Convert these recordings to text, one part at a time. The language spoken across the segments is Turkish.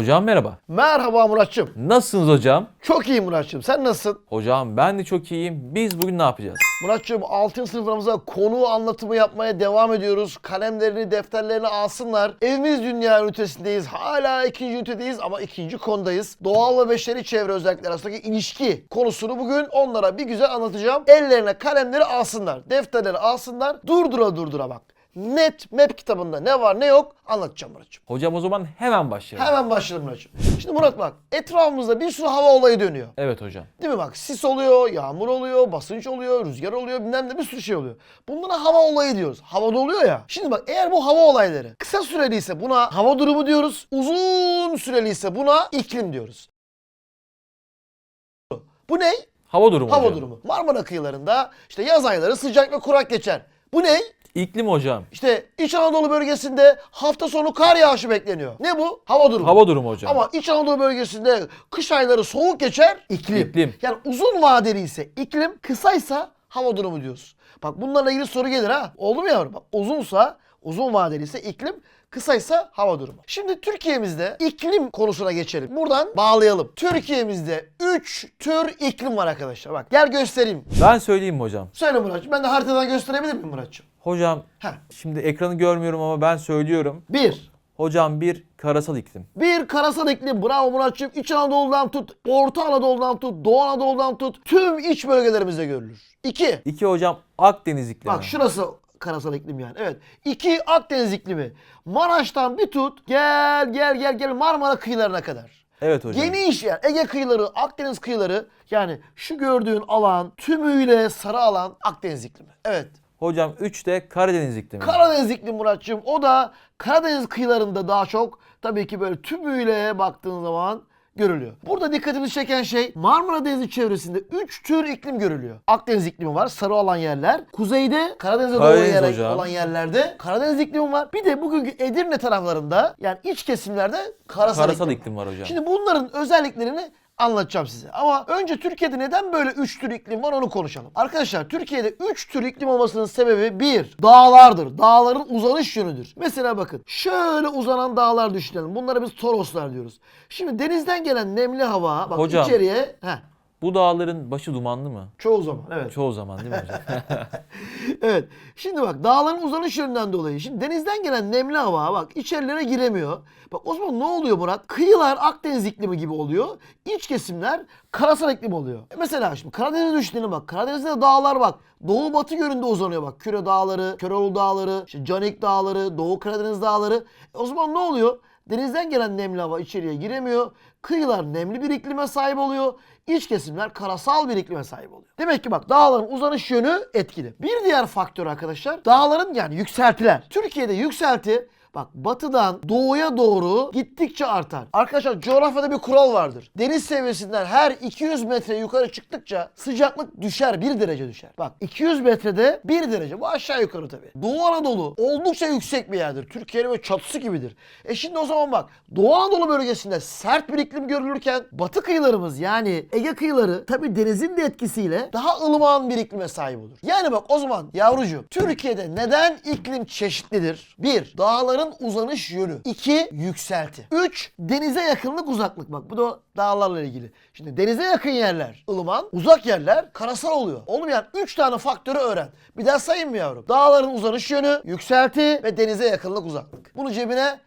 Hocam merhaba. Merhaba Muratçım. Nasılsınız hocam? Çok iyi Muratçım. Sen nasılsın? Hocam ben de çok iyiyim. Biz bugün ne yapacağız? Muratçım 6. sınıflarımıza konu anlatımı yapmaya devam ediyoruz. Kalemlerini, defterlerini alsınlar. Evimiz dünya ünitesindeyiz. Hala ikinci ünitedeyiz ama ikinci konudayız. Doğal ve beşeri çevre özellikleri arasındaki ilişki konusunu bugün onlara bir güzel anlatacağım. Ellerine kalemleri alsınlar. Defterleri alsınlar. Durdura durdura bak. Net map kitabında ne var ne yok anlatacağım Muratçım. Hocam o zaman hemen başlayalım. Hemen başlayalım Muratçım. Şimdi Murat bak etrafımızda bir sürü hava olayı dönüyor. Evet hocam. Değil mi bak sis oluyor, yağmur oluyor, basınç oluyor, rüzgar oluyor, bilmem ne bir sürü şey oluyor. Bunlara hava olayı diyoruz. Havada oluyor ya. Şimdi bak eğer bu hava olayları kısa süreliyse buna hava durumu diyoruz. Uzun süreliyse buna iklim diyoruz. Bu ne? Hava durumu Hava hocam. durumu. Marmara kıyılarında işte yaz ayları sıcak ve kurak geçer. Bu ne? İklim hocam. İşte İç Anadolu bölgesinde hafta sonu kar yağışı bekleniyor. Ne bu? Hava durumu. Hava durumu hocam. Ama İç Anadolu bölgesinde kış ayları soğuk geçer, iklim. İklim. Yani uzun vadeli ise iklim, kısaysa hava durumu diyoruz. Bak bunlarla ilgili soru gelir ha. Oldu mu yavrum? Bak uzunsa, uzun vadeli ise iklim, kısaysa hava durumu. Şimdi Türkiye'mizde iklim konusuna geçelim. Buradan bağlayalım. Türkiye'mizde 3 tür iklim var arkadaşlar. Bak gel göstereyim. Ben söyleyeyim mi hocam? Söyle Muratçım. Ben de haritadan gösterebilir miyim Muratçım? Hocam Heh. şimdi ekranı görmüyorum ama ben söylüyorum. Bir, Hocam bir karasal iklim. Bir karasal iklim bravo Muratçım. İç Anadolu'dan tut, Orta Anadolu'dan tut, Doğu Anadolu'dan tut tüm iç bölgelerimizde görülür. İki. İki hocam Akdeniz iklimi. Bak şurası karasal iklim yani. Evet. İki Akdeniz iklimi. Maraş'tan bir tut gel gel gel gel Marmara kıyılarına kadar. Evet hocam. Geniş yer. Ege kıyıları, Akdeniz kıyıları yani şu gördüğün alan tümüyle sarı alan Akdeniz iklimi. Evet. Hocam 3 de Karadeniz iklimi. Karadeniz iklimi Muratçım. O da Karadeniz kıyılarında daha çok tabii ki böyle tümüyle baktığın zaman görülüyor. Burada dikkatimizi çeken şey Marmara Denizi çevresinde 3 tür iklim görülüyor. Akdeniz iklimi var, sarı olan yerler. Kuzeyde Karadeniz'e doğru Karadeniz yer hocam. olan yerlerde Karadeniz iklimi var. Bir de bugünkü Edirne taraflarında yani iç kesimlerde karasal, Karasal iklim. iklim var hocam. Şimdi bunların özelliklerini anlatacağım size. Ama önce Türkiye'de neden böyle 3 tür iklim var onu konuşalım. Arkadaşlar Türkiye'de 3 tür iklim olmasının sebebi bir Dağlardır. Dağların uzanış yönüdür. Mesela bakın şöyle uzanan dağlar düşünelim. Bunlara biz Toroslar diyoruz. Şimdi denizden gelen nemli hava bak Hocam. içeriye heh, Bu dağların başı dumanlı mı? çoğu zaman evet. Çoğu zaman değil mi hocam? evet. Şimdi bak dağların uzanış yönünden dolayı. Şimdi denizden gelen nemli hava bak içerilere giremiyor. Bak o zaman ne oluyor Murat? Kıyılar Akdeniz iklimi gibi oluyor. İç kesimler karasal iklim oluyor. E Mesela şimdi Karadeniz'i düşünelim bak. Karadeniz'de de dağlar bak. Doğu batı yönünde uzanıyor bak. Küre dağları, Köroğlu dağları, işte Canik dağları, Doğu Karadeniz dağları. E o zaman ne oluyor? Denizden gelen nemli hava içeriye giremiyor. Kıyılar nemli bir iklime sahip oluyor. İç kesimler karasal bir iklime sahip oluyor. Demek ki bak dağların uzanış yönü etkili. Bir diğer faktör arkadaşlar dağların yani yükseltiler. Türkiye'de yükselti Bak batıdan doğuya doğru gittikçe artar. Arkadaşlar coğrafyada bir kural vardır. Deniz seviyesinden her 200 metre yukarı çıktıkça sıcaklık düşer. 1 derece düşer. Bak 200 metrede 1 derece. Bu aşağı yukarı tabii. Doğu Anadolu oldukça yüksek bir yerdir. Türkiye'nin böyle çatısı gibidir. E şimdi o zaman bak Doğu Anadolu bölgesinde sert bir iklim görülürken batı kıyılarımız yani Ege kıyıları tabii denizin de etkisiyle daha ılıman bir iklime sahip olur. Yani bak o zaman yavrucuğum Türkiye'de neden iklim çeşitlidir? 1. Dağların uzanış yönü. 2. Yükselti. 3. Denize yakınlık uzaklık. Bak bu da dağlarla ilgili. Şimdi denize yakın yerler ılıman, uzak yerler karasal oluyor. Oğlum yani 3 tane faktörü öğren. Bir daha sayayım mı yavrum? Dağların uzanış yönü, yükselti ve denize yakınlık uzaklık. Bunu cebine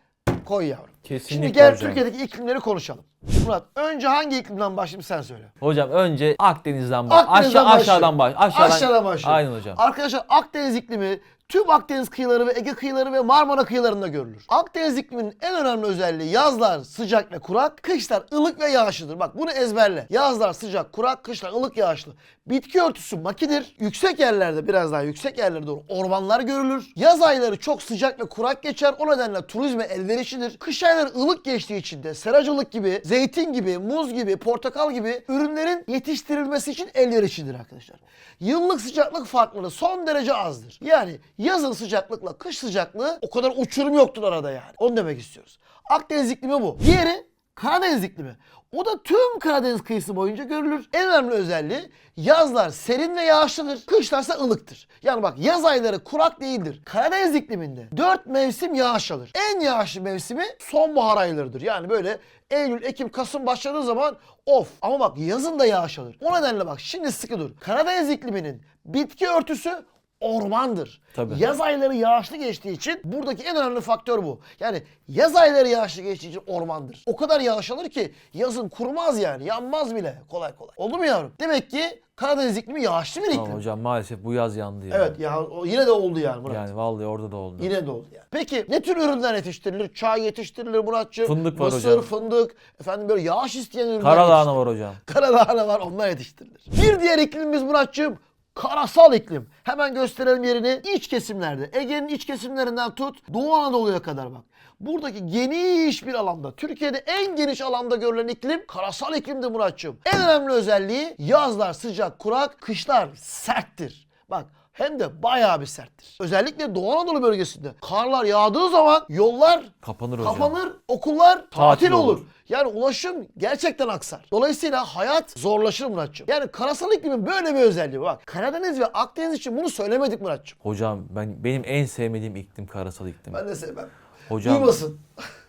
koy yavrum. Kesinlikle Şimdi gel hocam. Türkiye'deki iklimleri konuşalım. Murat önce hangi iklimden başlayayım sen söyle. hocam önce Akdeniz'den baş. Akdeniz'den Aşağı aşağıdan baş. Aşağıdan, Aşağıdan. Aynen hocam. Arkadaşlar Akdeniz iklimi tüm Akdeniz kıyıları ve Ege kıyıları ve Marmara kıyılarında görülür. Akdeniz ikliminin en önemli özelliği yazlar sıcak ve kurak, kışlar ılık ve yağışlıdır. Bak bunu ezberle. Yazlar sıcak, kurak, kışlar ılık, yağışlı. Bitki örtüsü makidir. Yüksek yerlerde biraz daha yüksek yerlere doğru ormanlar görülür. Yaz ayları çok sıcak ve kurak geçer. O nedenle turizme elverişlidir. Kış ayları ılık geçtiği için de seracılık gibi, zeytin gibi, muz gibi, portakal gibi ürünlerin yetiştirilmesi için elverişlidir arkadaşlar. Yıllık sıcaklık farkları son derece azdır. Yani yazın sıcaklıkla kış sıcaklığı o kadar uçurum yoktur arada yani. Onu demek istiyoruz. Akdeniz iklimi bu. Diğeri Karadeniz iklimi. O da tüm Karadeniz kıyısı boyunca görülür. En önemli özelliği yazlar serin ve yağışlıdır. Kışlarsa ılıktır. Yani bak yaz ayları kurak değildir. Karadeniz ikliminde 4 mevsim yağış alır. En yağışlı mevsimi sonbahar aylarıdır. Yani böyle Eylül, Ekim, Kasım başladığı zaman of. Ama bak yazın da yağış alır. O nedenle bak şimdi sıkı dur. Karadeniz ikliminin bitki örtüsü ormandır. Tabii. Yaz ayları yağışlı geçtiği için buradaki en önemli faktör bu. Yani yaz ayları yağışlı geçtiği için ormandır. O kadar yağış alır ki yazın kurumaz yani. Yanmaz bile kolay kolay. Oldu mu yavrum? Demek ki Karadeniz iklimi yağışlı bir iklim. Tamam hocam maalesef bu yaz yandı ya. Evet ya o yine de oldu yani Murat. Yani vallahi orada da oldu. Yine de oldu yani. Peki ne tür ürünler yetiştirilir? Çay yetiştirilir Muratçığım. Fındık var Mısır, hocam. fındık. Efendim böyle yağış isteyen ürünler Karadağ'ına var hocam. Karadağ'ına var onlar yetiştirilir. Bir diğer iklimimiz Muratçığım karasal iklim. Hemen gösterelim yerini. İç kesimlerde. Ege'nin iç kesimlerinden tut Doğu Anadolu'ya kadar bak. Buradaki geniş bir alanda, Türkiye'de en geniş alanda görülen iklim karasal iklimdir Muratçığım. En önemli özelliği yazlar sıcak, kurak, kışlar serttir. Bak hem de bayağı bir serttir. Özellikle Doğu Anadolu bölgesinde karlar yağdığı zaman yollar Kapanır hocam. kapanır, okullar tatil, Tatil olur. olur. Yani ulaşım gerçekten aksar. Dolayısıyla hayat zorlaşır Muratçım. Yani karasal iklimin böyle bir özelliği var. Bak Karadeniz ve Akdeniz için bunu söylemedik Muratçım. Hocam ben benim en sevmediğim iklim karasal iklim. Ben de sevmem. Hocam Duymasın.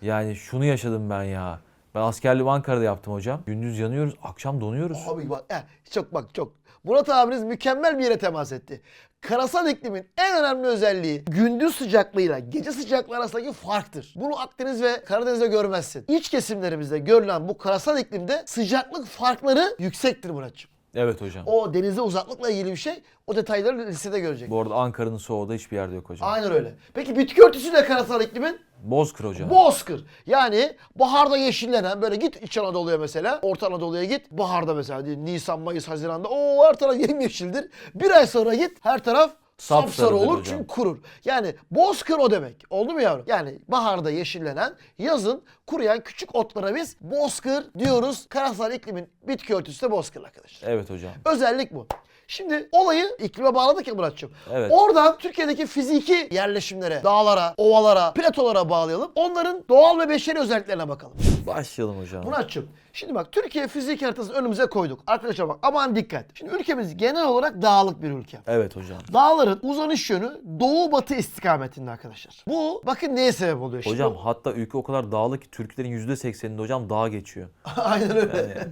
yani şunu yaşadım ben ya. Ben askerliği Ankara'da yaptım hocam. Gündüz yanıyoruz, akşam donuyoruz. Abi bak eh, çok bak çok. Murat abiniz mükemmel bir yere temas etti. Karasal iklimin en önemli özelliği gündüz sıcaklığıyla gece sıcaklığı arasındaki farktır. Bunu Akdeniz ve Karadeniz'de görmezsin. İç kesimlerimizde görülen bu karasal iklimde sıcaklık farkları yüksektir Muratçım. Evet hocam. O denize uzaklıkla ilgili bir şey. O detayları lisede görecek. Bu arada Ankara'nın soğuğu da hiçbir yerde yok hocam. Aynen öyle. Peki bitki örtüsü ne karasal iklimin? Bozkır hocam. Bozkır. Yani baharda yeşillenen böyle git İç Anadolu'ya mesela, Orta Anadolu'ya git. Baharda mesela diyelim Nisan, Mayıs, Haziran'da o her taraf yemyeşildir. Bir ay sonra git her taraf sapsarı olur hocam. çünkü kurur. Yani bozkır o demek. Oldu mu yavrum? Yani baharda yeşillenen, yazın kuruyan küçük otlara biz bozkır diyoruz. Karasal iklimin bitki örtüsü de bozkır arkadaşlar. Evet hocam. Özellik bu. Şimdi olayı iklime bağladık ya Muratçım. Evet. Oradan Türkiye'deki fiziki yerleşimlere, dağlara, ovalara, platolara bağlayalım. Onların doğal ve beşeri özelliklerine bakalım. Başlayalım hocam. Muratçım, şimdi bak Türkiye fizik haritasını önümüze koyduk. Arkadaşlar bak aman dikkat. Şimdi ülkemiz genel olarak dağlık bir ülke. Evet hocam. Dağların uzanış yönü doğu batı istikametinde arkadaşlar. Bu bakın neye sebep oluyor şimdi? Hocam hatta ülke o kadar dağlı ki Türklerin %80'inde hocam dağ geçiyor. Aynen öyle.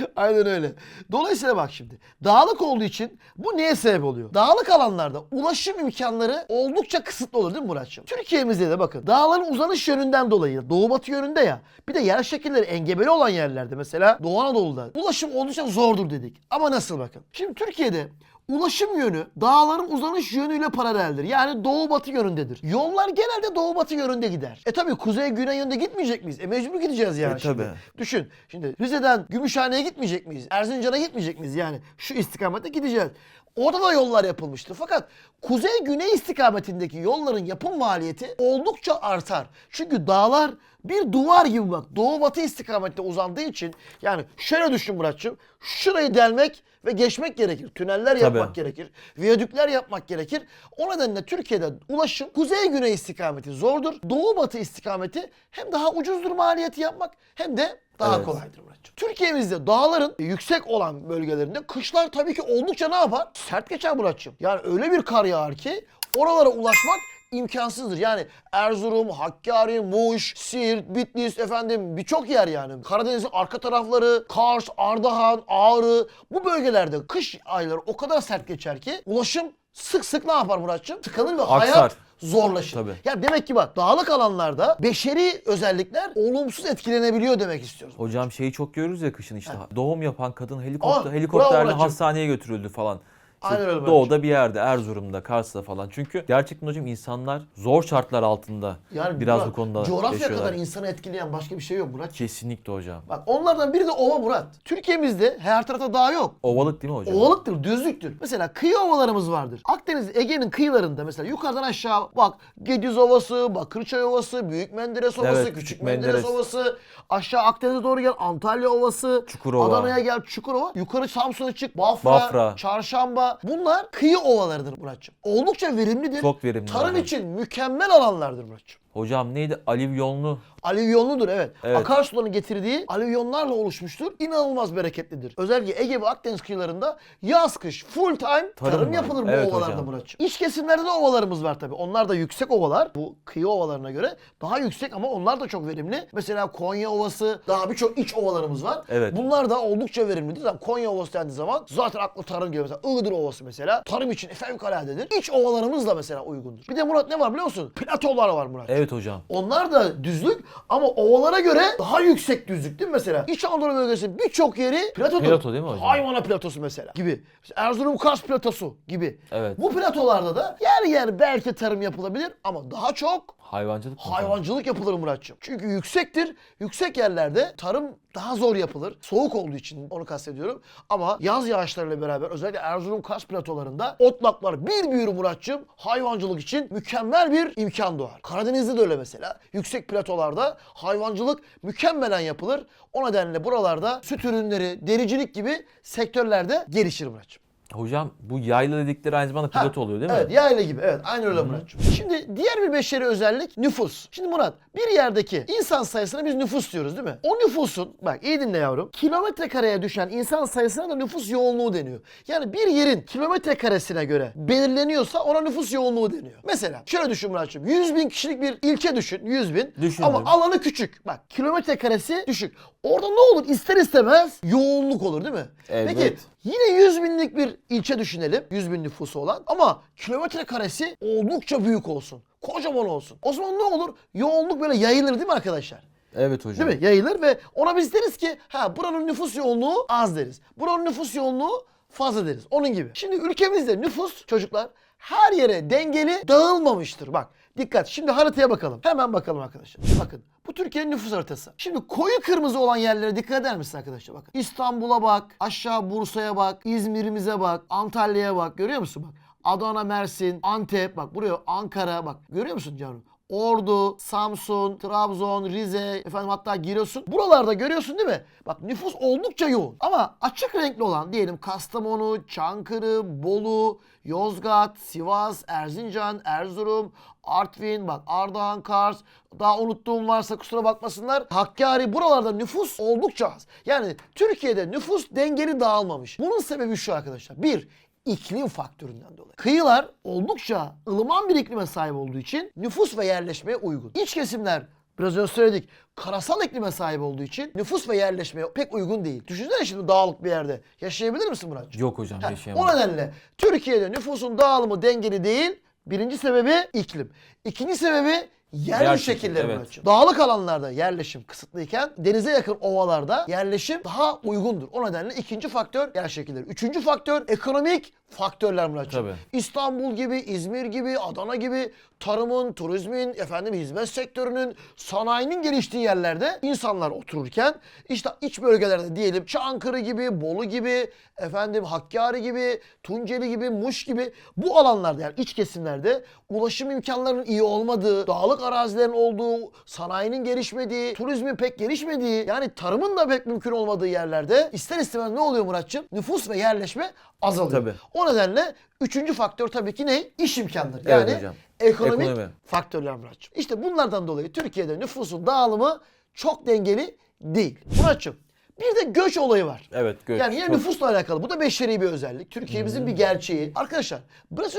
Aynen öyle. Dolayısıyla bak şimdi. Dağlık olduğu için bu neye sebep oluyor? Dağlık alanlarda ulaşım imkanları oldukça kısıtlı olur değil mi Muratçım? Türkiye'mizde de bakın dağların uzanış yönünden dolayı doğu batı yönünde ya bir de yer şekilleri engebeli olan yerlerde mesela Doğu Anadolu'da ulaşım oldukça zordur dedik. Ama nasıl bakın? Şimdi Türkiye'de Ulaşım yönü dağların uzanış yönüyle paraleldir. Yani doğu batı yönündedir. Yollar genelde doğu batı yönünde gider. E tabi kuzey güney yönünde gitmeyecek miyiz? E mecbur gideceğiz yani E şimdi. tabii. Düşün. Şimdi Rize'den Gümüşhane'ye gitmeyecek miyiz? Erzincan'a gitmeyecek miyiz? Yani şu istikamette gideceğiz. Orada da yollar yapılmıştır. Fakat kuzey güney istikametindeki yolların yapım maliyeti oldukça artar. Çünkü dağlar bir duvar gibi bak doğu batı istikamette uzandığı için yani şöyle düşün Muratçım. Şurayı delmek ve geçmek gerekir. Tüneller yapmak Tabii. gerekir. Viyadükler yapmak gerekir. O nedenle Türkiye'de ulaşım kuzey güney istikameti zordur. Doğu batı istikameti hem daha ucuzdur maliyeti yapmak hem de daha Evet. kolaydır Muratçım. Türkiye'mizde dağların yüksek olan bölgelerinde kışlar tabii ki oldukça ne yapar? Sert geçer Muratçım. Yani öyle bir kar yağar ki oralara ulaşmak imkansızdır. Yani Erzurum, Hakkari, Muş, Siirt, Bitlis efendim birçok yer yani. Karadeniz'in arka tarafları, Kars, Ardahan, Ağrı bu bölgelerde kış ayları o kadar sert geçer ki ulaşım sık sık ne yapar Muratçım? Tıkanır ve hayat Aksar. zorlaşır. Tabii. Ya demek ki bak dağlık alanlarda beşeri özellikler olumsuz etkilenebiliyor demek istiyoruz. Hocam şeyi çok görürüz ya kışın işte. Doğum yapan kadın helikopter, Aa, bravo helikopterle hastaneye götürüldü falan. Aynen öyle Doğuda bir yerde, Erzurum'da, Kars'ta falan. Çünkü gerçekten hocam insanlar zor şartlar altında Yani biraz Murat, bu konuda coğrafya yaşıyorlar. kadar insanı etkileyen başka bir şey yok Murat. Kesinlikle hocam. Bak onlardan biri de ova Murat. Türkiye'mizde her tarafta dağ yok. Ovalık değil mi hocam? Ovalıktır, düzlüktür. Mesela kıyı ovalarımız vardır. Akdeniz, Ege'nin kıyılarında mesela yukarıdan aşağı bak Gediz Ovası, Bakırçay Ovası, Büyük Menderes Ovası, Evet, Küçük Küçük Menderes, Menderes. Ovası. Aşağı Akdeniz'e doğru gel Antalya Ovası. Çukurova. Adana'ya gel Çukurova. Yukarı Samsun'a çık Bafra, Bafra. Çarşamba. Bunlar kıyı ovalarıdır Muratçım. Oldukça verimlidir. Çok verimli Tarım hocam. için mükemmel alanlardır Muratçım. Hocam neydi? Alivyonlu. Alüvyonludur evet. Evet. Akarsuların getirdiği alüvyonlarla oluşmuştur. İnanılmaz bereketlidir. Özellikle Ege ve Akdeniz kıyılarında yaz kış full time tarım, Tarım yapılır bu Evet ovalarda hocam. Muratçım. İç kesimlerde de ovalarımız var tabii. Onlar da yüksek ovalar. Bu kıyı ovalarına göre daha yüksek ama onlar da çok verimli. Mesela Konya Ovası daha birçok iç ovalarımız var. Evet. Bunlar da oldukça verimlidir. Zaten Konya Ovası dendiği zaman zaten aklı tarım geliyor. Mesela Iğdır Ovası mesela tarım için fevkaladedir. İç ovalarımız da mesela uygundur. Bir de Murat ne var biliyor musun? Platolar var Murat. Evet hocam. Onlar da düzlük ama ovalara göre daha yüksek düzlük değil mi mesela? İç Anadolu bölgesinin birçok yeri platodur. Plato değil mi hocam? Hayvana platosu mesela gibi. Erzurum Kars platosu gibi. Evet. Bu platolarda da yer yer belki tarım yapılabilir ama daha çok Hayvancılık. mı hayvancılık yapılır Muratçım. Çünkü yüksektir. Yüksek yerlerde tarım daha zor yapılır. Soğuk olduğu için onu kastediyorum. Ama yaz yağışlarıyla beraber özellikle Erzurum Kars platolarında otlaklar bir büyür Muratçım. Hayvancılık için mükemmel bir imkan doğar. Karadeniz'de de öyle mesela. Yüksek platolarda hayvancılık mükemmelen yapılır. O nedenle buralarda süt ürünleri, dericilik gibi sektörlerde gelişir Muratçım. Hocam bu yayla dedikleri aynı zamanda Ha, pilot oluyor değil mi? Evet yayla gibi evet aynı öyle Muratçım. Şimdi diğer bir beşeri özellik nüfus. Şimdi Murat bir yerdeki insan sayısına biz nüfus diyoruz değil mi? O nüfusun bak iyi dinle yavrum. Kilometre kareye düşen insan sayısına da nüfus yoğunluğu deniyor. Yani bir yerin kilometre karesine göre belirleniyorsa ona nüfus yoğunluğu deniyor. Mesela şöyle düşün Muratçım. 100 bin kişilik bir ilçe düşün. 100 bin. Düşündüm. Ama alanı küçük. Bak kilometre karesi düşük. Orada ne olur? İster istemez yoğunluk olur değil mi? Evet. Peki Yine 100 binlik bir ilçe düşünelim. 100 bin nüfusu olan. Ama kilometre karesi oldukça büyük olsun. Kocaman olsun. O zaman ne olur? Yoğunluk böyle yayılır değil mi arkadaşlar? Evet hocam. Değil mi? Yayılır ve ona biz deriz ki ha buranın nüfus yoğunluğu az deriz. Buranın nüfus yoğunluğu fazla deriz. Onun gibi. Şimdi ülkemizde nüfus çocuklar her yere dengeli dağılmamıştır. Bak dikkat. Şimdi haritaya bakalım. Hemen bakalım arkadaşlar. Bakın. Bu Türkiye'nin nüfus haritası. Şimdi koyu kırmızı olan yerlere dikkat eder misiniz arkadaşlar? Bakın. İstanbul'a bak, aşağı Bursa'ya bak, İzmir'imize bak, Antalya'ya bak. Görüyor musun bak? Adana, Mersin, Antep bak buraya Ankara bak. Görüyor musun canım? Ordu, Samsun, Trabzon, Rize, efendim hatta Giresun. Buralarda görüyorsun değil mi? Bak nüfus oldukça yoğun. Ama açık renkli olan diyelim Kastamonu, Çankırı, Bolu, Yozgat, Sivas, Erzincan, Erzurum, Artvin, bak Ardahan, Kars, daha unuttuğum varsa kusura bakmasınlar. Hakkari buralarda nüfus oldukça az. Yani Türkiye'de nüfus dengeli dağılmamış. Bunun sebebi şu arkadaşlar. Bir, iklim faktöründen dolayı. Kıyılar oldukça ılıman bir iklime sahip olduğu için nüfus ve yerleşmeye uygun. İç kesimler biraz önce söyledik karasal iklime sahip olduğu için nüfus ve yerleşmeye pek uygun değil. Düşünsene şimdi dağlık bir yerde. Yaşayabilir misin Muratcığım? Yok hocam yaşayamam. o nedenle Türkiye'de nüfusun dağılımı dengeli değil. Birinci sebebi iklim. İkinci sebebi yer, Yer şekilleri evet. Muratcığım. Dağlık alanlarda yerleşim kısıtlıyken denize yakın ovalarda yerleşim daha uygundur. O nedenle ikinci faktör yer şekilleri. Üçüncü faktör ekonomik faktörler Muratcığım. Tabii. İstanbul gibi, İzmir gibi, Adana gibi tarımın, turizmin, efendim hizmet sektörünün, sanayinin geliştiği yerlerde insanlar otururken işte iç bölgelerde diyelim Çankırı gibi, Bolu gibi, efendim Hakkari gibi, Tunceli gibi, Muş gibi bu alanlarda yani iç kesimlerde ulaşım imkanlarının iyi olmadığı, dağlık arazilerin olduğu, sanayinin gelişmediği, turizmin pek gelişmediği, yani tarımın da pek mümkün olmadığı yerlerde ister istemez ne oluyor Muratçım? Nüfus ve yerleşme azalıyor. Tabii. O nedenle üçüncü faktör tabii ki ne? İş imkanları. Evet Yani hocam. ekonomik Ekonomi. faktörler Muratçım. İşte bunlardan dolayı Türkiye'de nüfusun dağılımı çok dengeli değil. Muratçım bir de göç olayı var. Evet göç. Yani yine nüfusla alakalı. Bu da beşeri bir özellik. Türkiye'mizin bir gerçeği. Arkadaşlar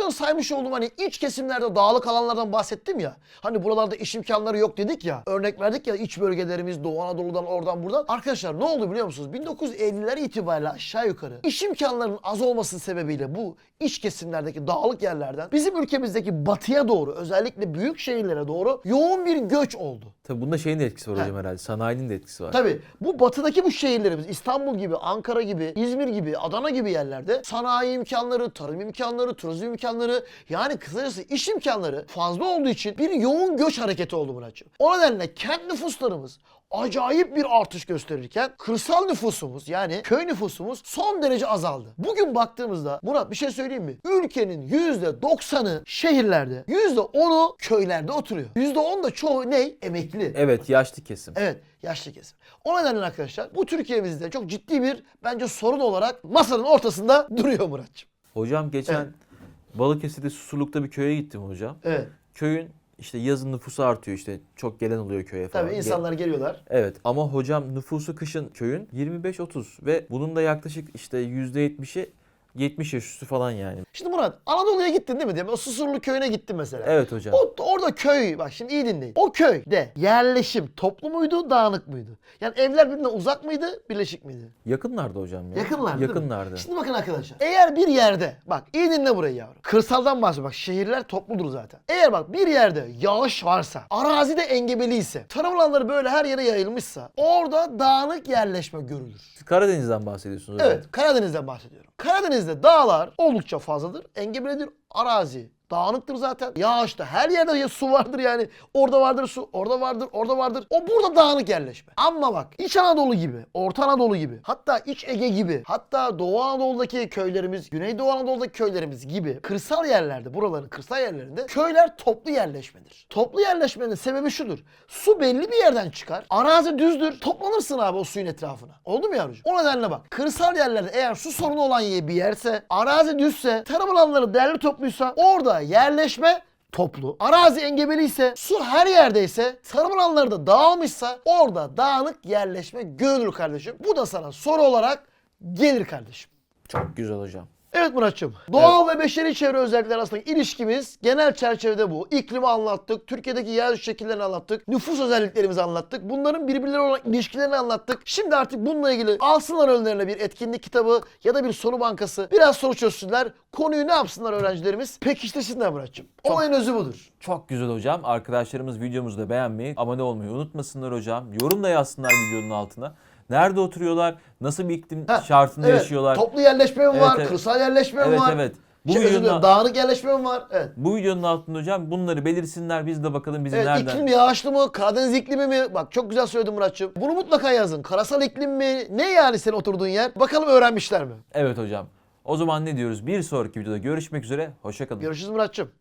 önce saymış olduğum hani iç kesimlerde dağlık alanlardan bahsettim ya. Hani buralarda iş imkanları yok dedik ya. Örnek verdik ya iç bölgelerimiz Doğu Anadolu'dan oradan buradan. Arkadaşlar ne oldu biliyor musunuz? 1950'ler itibariyle aşağı yukarı iş imkanlarının az olması sebebiyle bu iç kesimlerdeki dağlık yerlerden bizim ülkemizdeki batıya doğru özellikle büyük şehirlere doğru yoğun bir göç oldu. Tabii bunda şeyin de etkisi var hocam herhalde. Sanayinin de etkisi var. Tabii bu batıdaki bu şehirlerimiz İstanbul gibi, Ankara gibi, İzmir gibi, Adana gibi yerlerde sanayi imkanları, tarım imkanları, turizm imkanları yani kısacası iş imkanları fazla olduğu için bir yoğun göç hareketi oldu Muratçım. O nedenle kent nüfuslarımız acayip bir artış gösterirken kırsal nüfusumuz yani köy nüfusumuz son derece azaldı. Bugün baktığımızda Murat bir şey söyleyeyim mi? Ülkenin %90'ı şehirlerde, %10'u köylerde oturuyor. %10 da çoğu ne? Emekli. Evet yaşlı kesim. Evet yaşlı kesim. O nedenle arkadaşlar bu Türkiye'mizde çok ciddi bir bence sorun olarak masanın ortasında duruyor Muratçım. Hocam geçen Evet. Balıkesir'de Susurluk'ta bir köye gittim hocam. Evet. Köyün işte yazın nüfusu artıyor işte çok gelen oluyor köye falan. Tabii insanlar geliyorlar. Evet ama hocam nüfusu kışın köyün 25-30 ve bunun da yaklaşık işte %70'i 70 yaş üstü falan yani. Şimdi Murat Anadolu'ya gittin değil mi? Diyelim, O Susurlu köyüne gittin mesela. Evet hocam. O, orada köy bak şimdi iyi dinleyin. O köyde yerleşim toplu muydu, dağınık mıydı? Yani evler birbirine uzak mıydı, birleşik miydi? Yakınlardı hocam ya. Yakınlar değil mi? Yakınlardı. Şimdi bakın arkadaşlar. Eğer bir yerde bak iyi dinle burayı yavrum. Kırsaldan bahsediyorum. Bak şehirler topludur zaten. Eğer bak bir yerde yağış varsa, arazide engebeli ise, tarım alanları böyle her yere yayılmışsa orada dağınık yerleşme görülür. Siz Karadeniz'den bahsediyorsunuz hocam. Evet Karadeniz'den bahsediyorum. Karadeniz'de dağlar oldukça fazladır. Engebelidir. Arazi dağınıktır zaten. Yağışta her yerde ya su vardır yani. Orada vardır su, orada vardır, orada vardır. O burada dağınık yerleşme. Ama bak İç Anadolu gibi, Orta Anadolu gibi, hatta İç Ege gibi, hatta Doğu Anadolu'daki köylerimiz, Güneydoğu Anadolu'daki köylerimiz gibi kırsal yerlerde, buraların kırsal yerlerinde köyler toplu yerleşmedir. Toplu yerleşmenin sebebi şudur. Su belli bir yerden çıkar. Arazi düzdür. Toplanırsın abi o suyun etrafına. Oldu mu yavrucuğum? O nedenle bak. Kırsal yerlerde eğer su sorunu olan bir yerse, arazi düzse, tarım alanları değerli topluysa orada yerleşme toplu. Arazi engebeli ise, su her yerdeyse, tarım alanları da dağılmışsa orada dağınık yerleşme görülür kardeşim. Bu da sana soru olarak gelir kardeşim. Çok güzel hocam. Evet Muratçım. Doğal ve beşeri çevre özellikleri arasındaki ilişkimiz genel çerçevede bu. İklimi anlattık, Türkiye'deki yeryüzü şekillerini anlattık, nüfus özelliklerimizi anlattık. Bunların birbirleri olan ilişkilerini anlattık. Şimdi artık bununla ilgili alsınlar önlerine bir etkinlik kitabı ya da bir soru bankası. Biraz soru çözsünler. Konuyu ne yapsınlar öğrencilerimiz? Pekiştirsinler Muratçım. Olayın özü budur. Çok güzel hocam. Arkadaşlarımız videomuzu da beğenmeyi, abone olmayı unutmasınlar hocam. Yorum da yazsınlar videonun altına. Nerede oturuyorlar? Nasıl bir iklim Ha, şartında evet, yaşıyorlar? Toplu yerleşme mi Evet, var? evet. Kırsal yerleşme mi Evet, var? evet. Bu Bu şey, videonun- dağınık yerleşme mi var? Evet. Bu videonun altında hocam bunları belirsinler. Biz de bakalım bizim Evet nereden. iklim yağışlı mı? Karadeniz iklimi mi? Bak çok güzel söyledin Muratçım. Bunu mutlaka yazın. Karasal iklim mi? Ne yani senin oturduğun yer? Bakalım öğrenmişler mi? Evet hocam. O zaman ne diyoruz? Bir sonraki videoda görüşmek üzere. Hoşçakalın. Görüşürüz Muratçım.